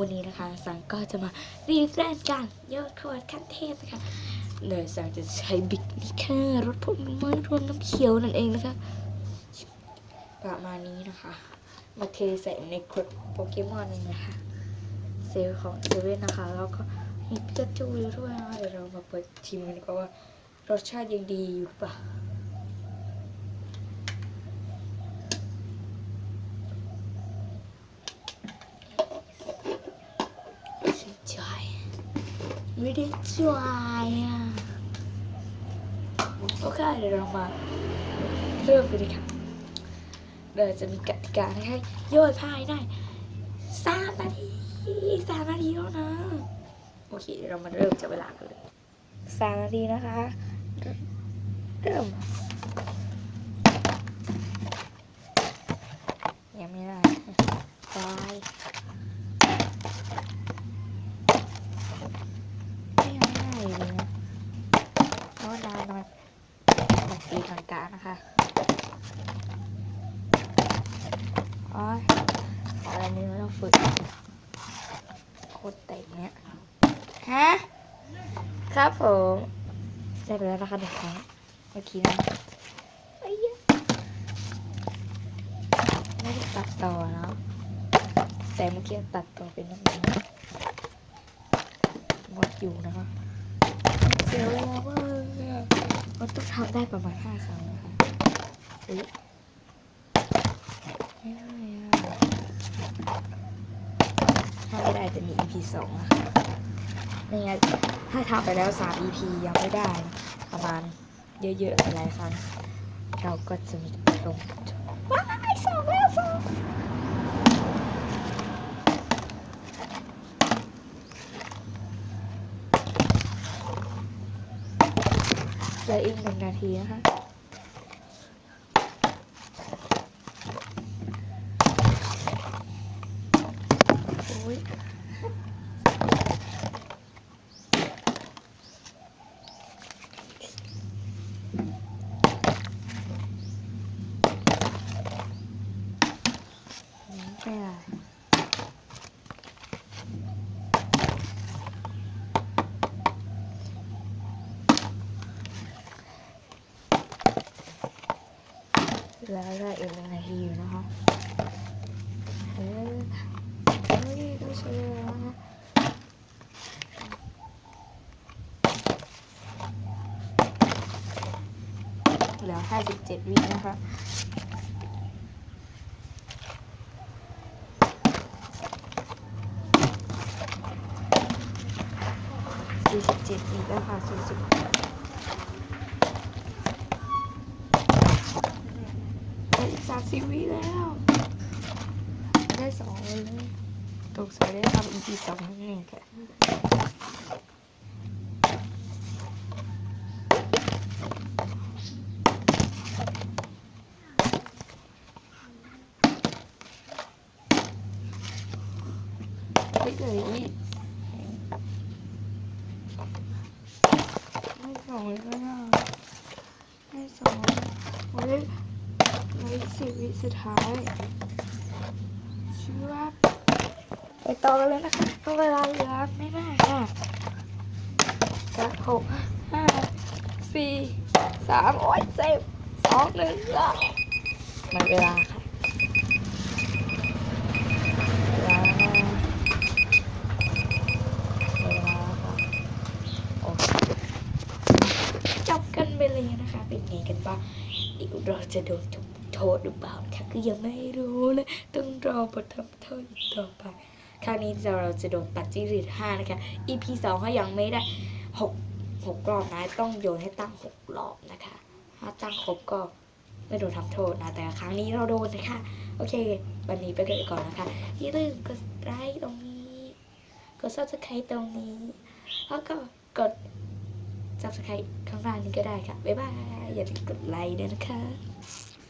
วันนี้นะคะสังก็จะมารีแบรนด์กันยอดขวดขั้นเทพนะคะโดยสังจะใช้บิ๊กนี่ค่ะรถพ่นไม้รวมน้ำเขียวนั่นเองนะคะ ประมาณนี้นะคะ มาเทใส่ในขวดโปเกมอนนะคะเซลของเซเว่นนะคะ แล้วก็มีปิกาจูอยู่ด้วยนะเดี๋ยวเรามาเปิดชิมกันกว่าว่ารสชาติยังดีอยู่ปะสุดใจ ไม่ได้จอยอะโอเคเดี๋ยวเรามาเริ่มกันเลยค่ะเราจะมีกติกาให้โยนภายในสามนาทีสามนาทีแล้วนะ โอเคเดี๋ยวเรามาเริ่มจับเวลากันเลยสามนาทีนะคะ เริ่มยังไม่ได้ไปยังไม่ได้เลยนะเพราะว่านานหน่อยนาที กานะคะอ๋ออะไรนี่ไม่ต้องฝึกโคตรเต็งเนี่ยฮะครับผมได้ไปแล้วนะคะเด็กครั้งเมื่อกี้นะไอ้ยไม่ได้ตัดต่อเนาะแต่เมื่อกี้ตัดต่อเป็นน้ำมันหมดอยู่นะคะเสียเวลามากเลยอะ มันต้องทำได้ประมาณห้าครั้งนะคะอุ๊ยไม่ได้อะถ้าไม่ได้จะมี EP สองอะค่ะนี่ไงถ้าทำไปแล้วสาม EP ยังไม่ได้ ประมาณเยอะๆหลายครั้งเราก็จะมีลงว้ายสองแล้วสอง ลืออีกหนึ่งนาทีนะคะโอ้ยไม่ได้ แล้วได้อีกหนึ่งนาทีอยู่นะคะเออเฮ้ยดูสวยแล้วนะเหลือ57วินะคะ47วิแล้วค่ะ40 ได้อีก30วิแล้วได้สองเลยตกสายได้ทำ EP สองนั่นเองค่ะไม่เหลยอีกไม่สองเลยก็ได้ไม่สองโอ้ย เหลยสิบวิสุดท้ายชื่อว่าไปต่อกันเลยนะคะก็เวลาเหลือไม่มากค่ะสักหกห้าสี่สามโอ้ยเจ็บสองหนึ่งแล้วหมดเวลาค่ะเวลาหมดเวลาค่ะโอเคจบกันไปเลยนะคะ เป็นไงกันบ้างเดี๋ยวเราจะโดนทุกโทษหรือเปล่านะคะก็ยังไม่รู้เลยต้องรอบททำโทษอีกต่อไปคราวนี้เราจะโดนตัดจิริตห้านะคะ EP สองเขายังไม่ได้หกหกรอบนะต้องโยนให้ตั้งหกรอบนะคะ ถ้าตั้งครบก็ไม่โดนทำโทษนะ แต่ครั้งนี้เราโดนนะคะ โอเค วันนี้ไปกันก่อนนะคะ อย่าลืมกดไลค์ตรงนี้กด subscribe ตรงนี้ แล้วก็กด subscribe ข้างล่างนี้ก็ได้ค่ะ บ๊ายบาย อย่าลืมกดไลค์ด้วยนะคะ